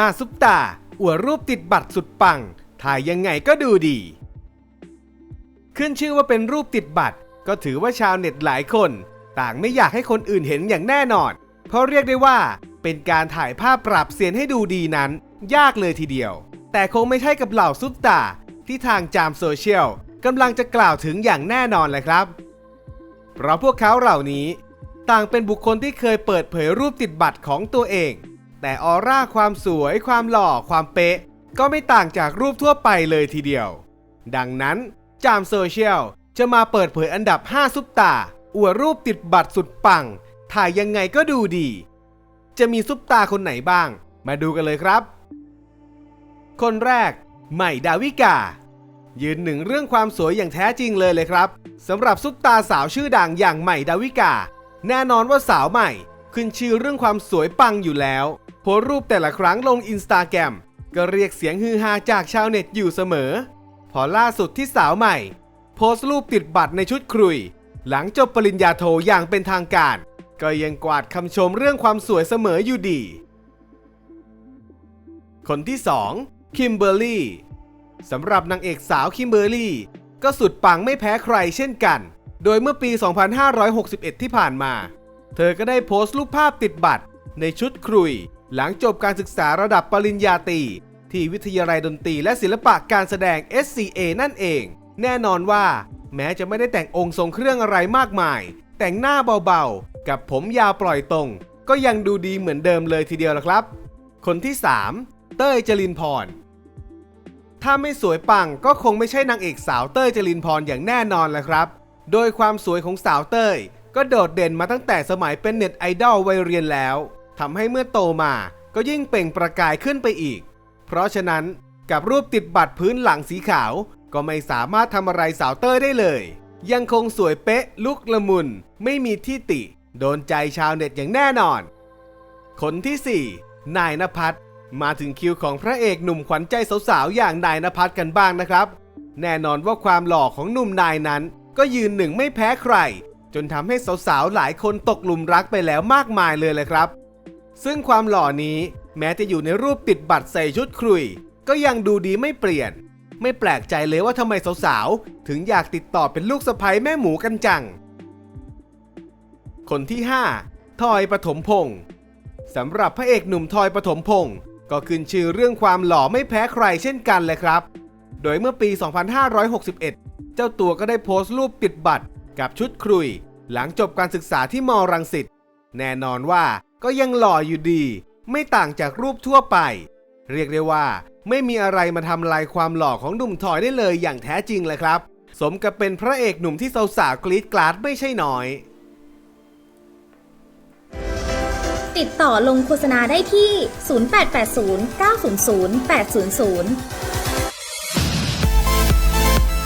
5ซุปตาอวดรูปติดบัตรสุดปัง ถ่ายยังไงก็ดูดี ขึ้นชื่อว่าเป็นรูปติดบัตร ก็ถือว่าชาวเน็ตหลายคน ต่างไม่อยากให้คนอื่นเห็นอย่างแน่นอน เพราะเรียกได้ว่า เป็นการถ่ายภาพปรับเสียนให้ดูดีนั้น ยากเลยทีเดียว แต่คงไม่ใช่กับเหล่าซุปตาที่ทางจามโซเชียลกำลังจะกล่าวถึงอย่างแน่นอนเลยครับ เพราะพวกเขาเหล่านี้ ต่างเป็นบุคคลที่เคยเปิดเผยรูปติดบัตรของตัวเอง แต่ออร่าความสวย ความหล่อ ความเป๊ะ ก็ไม่ต่างจากรูปทั่วไปเลยทีเดียว ดังนั้นจามโซเชียลจะมาเปิดเผยอันดับ 5 ซุปตา อวดรูปติดบัตรสุดปัง ถ่ายยังไงก็ดูดี จะมีซุปตาคนไหนบ้าง มาดูกันเลยครับ คนแรก ใหม่ดาวิกา ยืนหนึ่งเรื่องความสวยอย่างแท้จริงเลยเลยครับสำหรับซุปตาสาวชื่อดังอย่างใหม่ดาวิกา แน่นอนว่าสาวใหม่ ขึ้นชื่อเรื่องความสวยปังอยู่แล้วโพสรูปแต่ละครั้งลงอินสตาแกรมก็เรียกเสียงฮือฮาจากชาวเน็ตอยู่เสมอ พอล่าสุดที่สาวใหม่ โพสต์รูปติดบัตรในชุดครุย หลังจบปริญญาโทอย่างเป็นทางการ ก็ยังกวาดคำชมเรื่องความสวยเสมออยู่ดี คนที่ 2 คิมเบอร์รี่สำหรับนางเอกสาวคิมเบอร์รี่ ก็สุดปังไม่แพ้ใครเช่นกัน โดยเมื่อปี 2561 ที่ผ่านมา เธอก็ได้โพสต์รูปภาพติดบัตร ในชุดครุย หลังจบการศึกษาระดับปริญญาตรีที่วิทยาลัยดนตรีและศิลปะการแสดง SCA นั่นเอง แน่นอนว่า แม้จะไม่ได้แต่งองค์ทรงเครื่องอะไรมากมาย แต่งหน้าเบาๆ กับผมยาวปล่อยตรง ก็ยังดูดีเหมือนเดิมเลยทีเดียวละครับ คนที่ 3 เต้ยจรินพร ถ้าไม่สวยปังก็คงไม่ใช่นางเอกสาวเต้ยจรินพรอย่างแน่นอนละครับ โดยความสวยของสาวเต้ย ก็โดดเด่นมาตั้งแต่สมัยเป็นเน็ตไอดอลวัยเรียนแล้วทำให้เมื่อโตมาก็ยิ่งเปล่งประกายขึ้นไปอีก เพราะฉะนั้นกับรูปติดบัตรพื้นหลังสีขาว ก็ไม่สามารถทำอะไรสาวเต้ยได้เลย ยังคงสวยเป๊ะลุกละมุน ไม่มีที่ติ โดนใจชาวเน็ตอย่างแน่นอน คนที่ 4 นายนภัสมาถึงคิวของพระเอกหนุ่มขวัญใจสาวๆอย่างนายนภัสกันบ้างนะครับ แน่นอนว่าความหล่อของหนุ่มนายนั้น ก็ยืนหนึ่งไม่แพ้ใคร จนทำให้สาวๆ หลายคนตกหลุมรักไปแล้วมากมายเลยเลยครับ ซึ่งความหล่อนี้แม้จะอยู่ในรูปติดบัตรใส่ชุดครุย ก็ยังดูดีไม่เปลี่ยน ไม่แปลกใจเลยว่าทำไมสาวๆ ถึงอยากติดต่อเป็นลูกสะใภ้แม่หมูกันจัง คนที่ 5 ทอยปฐมพงศ์สำหรับพระเอกหนุ่มทอยปฐมพงศ์ก็ขึ้นชื่อเรื่องความหล่อไม่แพ้ใครเช่นกันเลยครับ โดยเมื่อปี 2561 เจ้าตัวก็ได้โพสต์รูปติดบัตร กับชุดครุย หลังจบการศึกษาที่มอรังสิตแน่นอนว่าก็ยังหล่ออยู่ดี ไม่ต่างจากรูปทั่วไป เรียกได้ว่า ไม่มีอะไรมาทำลายความหล่อของหนุ่มทอยได้เลยอย่างแท้จริงเลยครับ สมกับเป็นพระเอกหนุ่มที่สาวๆกรี๊ดกราดไม่ใช่น้อย ติดต่อลงโฆษณาได้ที่ 0880 900 800